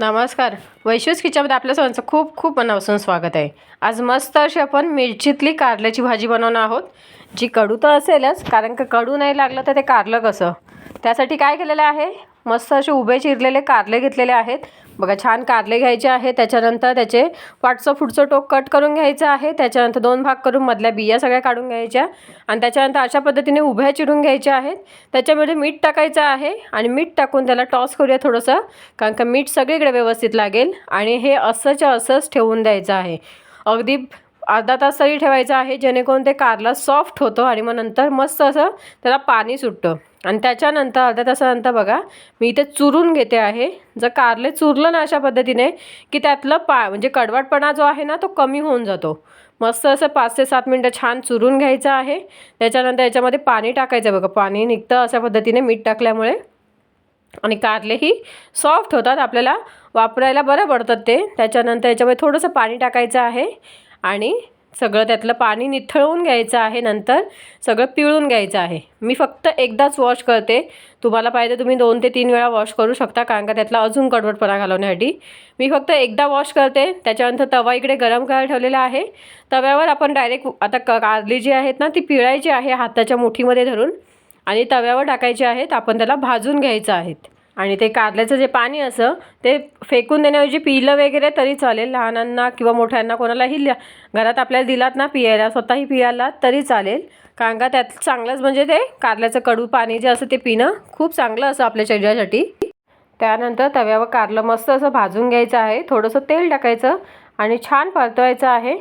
नमस्कार. वैश्विक किचनमध्ये आपल्या सर्वांचं खूप खूप मनापासून स्वागत आहे. आज मस्त अशी आपण मिरचीतली कारल्याची भाजी बनवणार आहोत जी कडू तर असेलच कारण का कडू नाही लागलं तर ते कारलं कसं? त्यासाठी काय केलेलं आहे? मस्त असे उभे चिरलेले कारले घेतलेले आहेत. बघा छान कारले घ्यायचे आहे त्याच्यानंतर त्याचे वाटचं फुटचं टोक कट करून घ्यायचं आहे. त्याच्यानंतर दोन भाग करून मधल्या बिया सगळ्या काढून घ्यायच्या. आणि त्याच्यानंतर अशा पद्धतीने उभ्या चिरून घ्यायच्या आहेत. त्याच्यामध्ये मीठ टाकायचं आहे. आणि मीठ टाकून त्याला टॉस करूया थोडंसं कारण का मीठ सगळीकडे व्यवस्थित लागेल. आणि हे असंच्या असंच ठेवून द्यायचं आहे. अगदी अर्धा तास तरी ठेवायचं आहे जेणेकरून ते कारला सॉफ्ट होतो आणि मग नंतर मस्त असं त्याला पाणी सुटतं. आणि त्याच्यानंतर अर्ध्या तासानंतर बघा मी इथे चुरून घेते आहे. जर कारले चुरलं ना अशा पद्धतीने की त्यातलं पा म्हणजे कडवटपणा जो आहे ना तो कमी होऊन जातो. मस्त असं पाच ते सात मिनटं छान चुरून घ्यायचं आहे. त्याच्यानंतर याच्यामध्ये पाणी टाकायचं बघा. पाणी निघतं अशा पद्धतीने मीठ टाकल्यामुळे. आणि कारलेही सॉफ्ट होतात आपल्याला वापरायला बरं पडतात ते. त्याच्यानंतर याच्यामध्ये थोडंसं पाणी टाकायचं आहे. आणि सगळं त्यातलं पाणी निथळवून घ्यायचं आहे नंतर सगळं पिळून घ्यायचं आहे. मी फक्त एकदाच वॉश करते. तुम्हाला पाहिजे तुम्ही दोन ते तीन वेळा वॉश करू शकता कारण का त्यातला अजून कडवटपणा घालवण्यासाठी. मी फक्त एकदा वॉश करते. त्याच्यानंतर तवा इकडे गरम करायला ठेवलेला आहे. तव्यावर आपण डायरेक्ट आता क कारली जी आहेत ना ती पिळायची आहे हाताच्या मुठीमध्ये धरून. आणि तव्यावर टाकायचे आहेत आपण त्याला भाजून घ्यायचं आहेत. आणि ते कारल्याचं जे पाणी असं ते फेकून देण्याऐवजी पिलं वगैरे तरी चालेल. लहानांना किंवा मोठ्यांना कोणालाही ल्या- घरात आपल्याला दिलात ना पियायला स्वतःही पियाला तरी चालेल. कारण का त्यात चांगलंच म्हणजे ते कारल्याचं कडू पाणी जे असं ते पिणं खूप चांगलं असं आपल्या शरीरासाठी. त्यानंतर तव्यावर कारलं मस्त असं भाजून घ्यायचं आहे. थोडंसं तेल टाकायचं आणि छान परतवायचं आहे.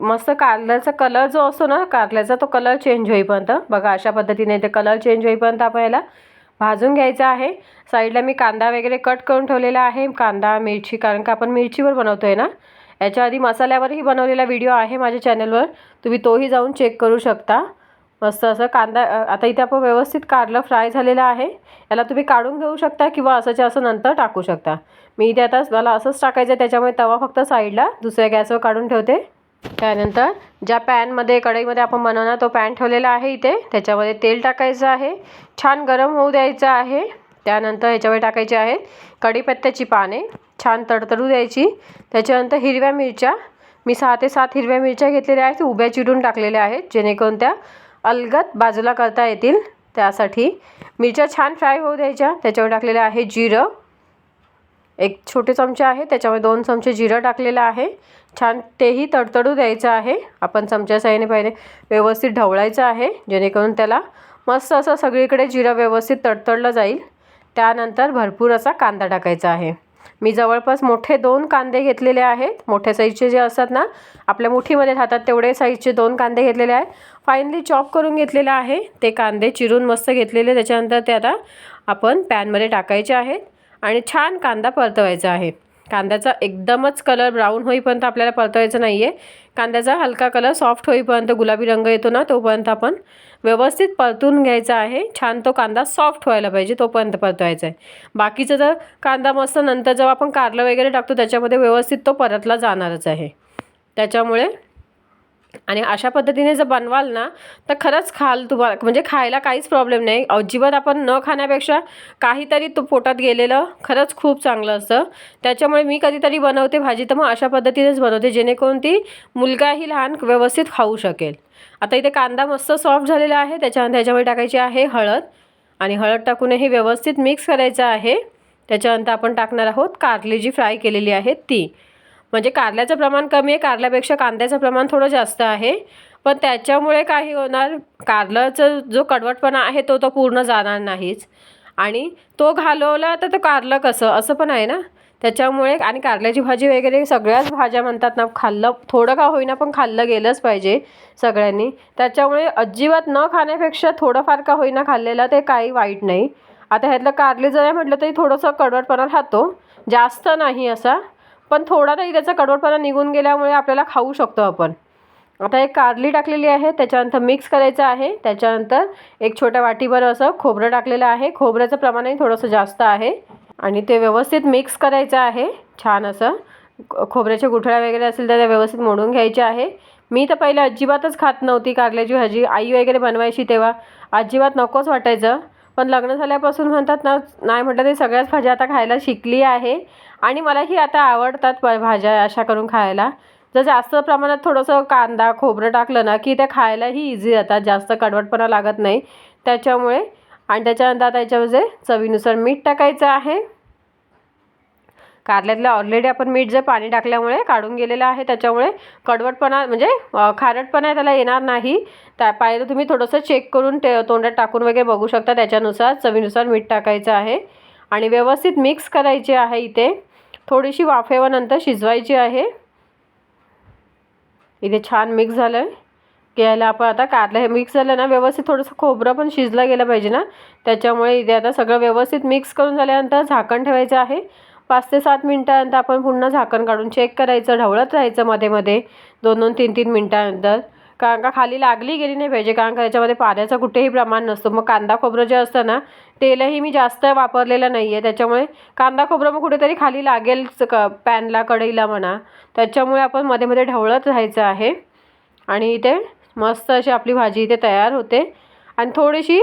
मस्त कारल्याचा कलर जो असतो ना कारल्याचा तो कलर चेंज होईपर्यंत. बघा अशा पद्धतीने ते कलर चेंज होईपर्यंत आपण याला भाजून घ्यायचा आहे. साईडला मी कांदा वगैरे कट करून ठेवलेला आहे. कांदा मिरची कारण का आपण मिरचीवर बनवतो आहे ना? याच्या आधी मसाल्यावरही बनवलेला व्हिडिओ आहे माझ्या चॅनलवर. तुम्ही तोही जाऊन चेक करू शकता. मस्त असं कांदा आता इथे आपण व्यवस्थित कारलं फ्राय झालेलं आहे. याला तुम्ही काढून घेऊ शकता किंवा असंच्या असं नंतर टाकू शकता. मी इथे आता मला असंच टाकायचं आहे. त्याच्यामुळे तवा फक्त साईडला दुसऱ्या गॅसवर काढून ठेवते. त्यानंतर ज्या पॅनमध्ये कढईमध्ये आपण बनवणार तो पॅन ठेवलेला आहे इथे. त्याच्यामध्ये तेल टाकायचं आहे. छान गरम होऊ द्यायचं आहे. त्यानंतर ह्याच्यावर टाकायचे आहेत कढीपत्त्याची पाने. छान तडतडू द्यायची. त्याच्यानंतर हिरव्या मिरच्या. मी सहा ते सात हिरव्या मिरच्या घेतलेल्या आहेत. उभ्या चिरून टाकलेल्या आहेत. जेणेकरून त्या अलगत बाजूला करता येतील. त्यासाठी मिरच्या छान फ्राय होऊ द्यायच्या. त्याच्यावर टाकलेलं आहे जिरं. एक छोटे चमचे आहे. त्याच्यामध्ये दोन चमचे जिरं टाकलेलं आहे. छान तेही तडतडू द्यायचं आहे. आपण चमच्या साहाय्याने पहिले व्यवस्थित ढवळायचं आहे जेणेकरून त्याला मस्त असं सगळीकडे जिरं व्यवस्थित तडतडलं जाईल. त्यानंतर भरपूर असा कांदा टाकायचा आहे. मी जवळपास मोठे दोन कांदे घेतलेले आहेत. मोठ्या साईजचे जे असतात ना आपल्या मुठीमध्ये राहतात तेवढे साईजचे दोन कांदे घेतलेले आहेत. फाईनली चॉप करून घेतलेले आहे. ते कांदे चिरून मस्त घेतलेले त्याच्यानंतर ते आता आपण पॅनमध्ये टाकायचे आहेत. आणि छान कांदा परतवायचा आहे. कांद्याचा एकदमच कलर ब्राऊन होईपर्यंत आपल्याला परतवायचं नाही आहे कांद्याचा हलका कलर सॉफ्ट होईपर्यंत गुलाबी रंग येतो ना तोपर्यंत आपण व्यवस्थित परतून घ्यायचा आहे. छान तो कांदा सॉफ्ट व्हायला पाहिजे तोपर्यंत परतवायचा आहे. बाकीचं जर कांदा मस्त नंतर जेव्हा आपण कारलं वगैरे टाकतो त्याच्यामध्ये व्यवस्थित तो परतला जाणारच आहे. त्याच्यामुळे आणि अशा पद्धतीने जर बनवाल ना तर खरंच खाल तुम्हाला. म्हणजे खायला काहीच प्रॉब्लेम नाही. अजिबात आपण न खाण्यापेक्षा काहीतरी तो पोटात गेलेलं खरंच खूप चांगलं असतं. त्याच्यामुळे मी कधीतरी बनवते भाजी तर मग अशा पद्धतीनेच बनवते जेणेकरून ती मुलगाही लहान व्यवस्थित खाऊ शकेल. आता इथे कांदा मस्त सॉफ्ट झालेला आहे त्याच्यानंतर ह्याच्यामध्ये टाकायची आहे हळद. आणि हळद टाकून हे व्यवस्थित मिक्स करायचं आहे. त्याच्यानंतर आपण टाकणार आहोत कारली जी फ्राय केलेली आहे ती. म्हणजे कारल्याचं प्रमाण कमी आहे कारल्यापेक्षा कांद्याचं प्रमाण थोडं जास्त आहे. पण त्याच्यामुळे काही होणार कारल्याचं जो कडवटपणा आहे तो तो पूर्ण जाणार नाहीच. आणि तो घालवला तर तो कारलं कसं? असं पण आहे ना? त्याच्यामुळे आणि कारल्याची भाजी वगैरे सगळ्याच भाज्या म्हणतात ना खाल्लं थोडं का होईना पण खाल्लं गेलंच पाहिजे सगळ्यांनी. त्याच्यामुळे अजिबात न खाण्यापेक्षा थोडंफार का होईना खाल्लेलं ते काही वाईट नाही. आता ह्यातलं कारले जरी म्हटलं तरी थोडंसं कडवटपणा राहतो. जास्त नाही असा. पण थोडा तरी त्याचा कडवटपणा निघून गेल्यामुळे आपल्याला खाऊ शकतो आपण. आता एक कारली टाकलेली आहे त्याच्यानंतर मिक्स करायचं आहे. त्याच्यानंतर एक छोट्या वाटीभर असं खोबरं टाकलेलं आहे. खोबऱ्याचं प्रमाणही थोडंसं जास्त आहे. आणि ते व्यवस्थित मिक्स करायचं आहे. छान असं. खोबऱ्याच्या गुठळ्या वगैरे असेल तर त्या व्यवस्थित मोडून घ्यायच्या आहे. मी तर पहिले अजिबातच खात नव्हती कारल्याची भाजी. आई वगैरे बनवायची तेव्हा अजिबात नकोच वाटायचं. पण लग्न झाल्यापासून म्हणतात ना नाही म्हटलं ते सगळ्याच भाज्या आता खायला शिकली आहे. आणि मलाही आता आवडतात प भाज्या अशा करून खायला. जर जास्त प्रमाणात थोडंसं कांदा खोबरं टाकलं ना की त्या खायलाही इझी जातात जास्त कडवटपणा लागत नाही. त्याच्यामुळे आणि त्याच्यानंतर आता याच्यामध्ये चवीनुसार मीठ टाकायचं आहे. कारल्यातलं ऑलरेडी आपण मीठ जे पाणी टाकल्यामुळे काढून गेलेलं आहे त्याच्यामुळे कडवटपणा म्हणजे खारटपणा त्याला येणार नाही. त्या पाहिलं तुम्ही थोडंसं चेक करून ते तोंडात टाकून वगैरे बघू शकता. त्याच्यानुसार चवीनुसार मीठ टाकायचं आहे. आणि व्यवस्थित मिक्स करायचे आहे इथे. थोडीशी वाफेवानंतर शिजवायची आहे. इथे छान मिक्स झालं आहे घ्यायला आपण आता कारलं हे मिक्स झालं ना व्यवस्थित थोडंसं खोबरं पण शिजलं गेलं पाहिजे ना. त्याच्यामुळे इथे आता सगळं व्यवस्थित मिक्स करून झाल्यानंतर झाकण ठेवायचं आहे. पाच ते सात मिनटानंतर आपण पुन्हा झाकण काढून चेक करायचं ढवळत राहायचं मध्ये मध्ये. दोन दोन तीन तीन मिनटानंतर. कारण का खाली लागली गेली नाही पाहिजे कारण का त्याच्यामध्ये पाण्याचं कुठेही प्रमाण नसतो. मग कांदा खोबरं जे असतं ना तेलही मी जास्त वापरलेलं नाही आहे त्याच्यामुळे कांदा खोबरं मग कुठेतरी खाली लागेल क पॅनला कढईला म्हणा. त्याच्यामुळे आपण मध्ये मध्ये ढवळत राहायचं आहे. आणि इथे मस्त अशी आपली भाजी इथे तयार होते. आणि थोडीशी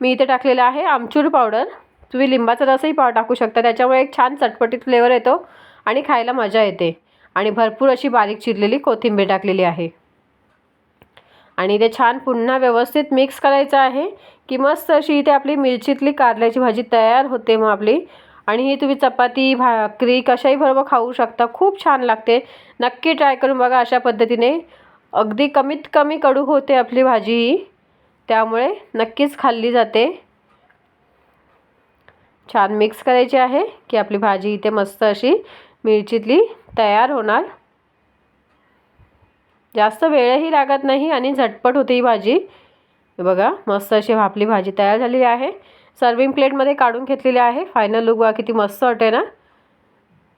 मी इथे टाकलेलं आहे आमचूर पावडर. तुम्ही लिंबाचा रसही पाव टाकू शकता. त्याच्यामुळे एक छान चटपटीत फ्लेवर येतो आणि खायला मजा येते. आणि भरपूर अशी बारीक चिरलेली कोथिंबीर टाकलेली आहे. आणि ते छान पुन्हा व्यवस्थित मिक्स करायचं आहे. की मस्त अशी इथे आपली मिरचीतली कारल्याची भाजी तयार होते मग आपली. आणि ही तुम्ही चपाती भाकरी कशाही बरोबर खाऊ शकता. खूप छान लागते. नक्की ट्राय करून बघा अशा पद्धतीने. अगदी कमीत कमी कडू होते आपली भाजी ही. त्यामुळे नक्कीच खाल्ली जाते. छान मिक्स करायची आहे की आपली भाजी इथे मस्त अशी मिरचीतली तयार होणार. जास्त वेळही लागत नाही आणि झटपट होते ही भाजी. बघा मस्त अशी भापली भाजी तयार झालेली आहे. सर्विंग प्लेटमध्ये काढून घेतलेली आहे. फायनल लुक बघा किती मस्त वाटते ना?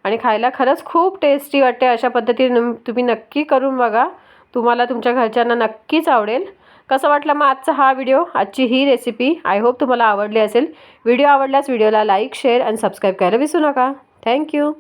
आणि खायला खरंच खूप टेस्टी वाटते अशा पद्धतीने तुम्ही नक्की करून बघा. तुम्हाला तुमच्या घरच्यांना नक्कीच आवडेल. कसं वाटलं मग आजचा हा व्हिडिओ आजची ही रेसिपी आय होप तुम्हाला आवडली असेल. व्हिडिओ आवडल्यास व्हिडिओला लाईक शेअर आणि सबस्क्राईब करायला विसरू नका. थँक्यू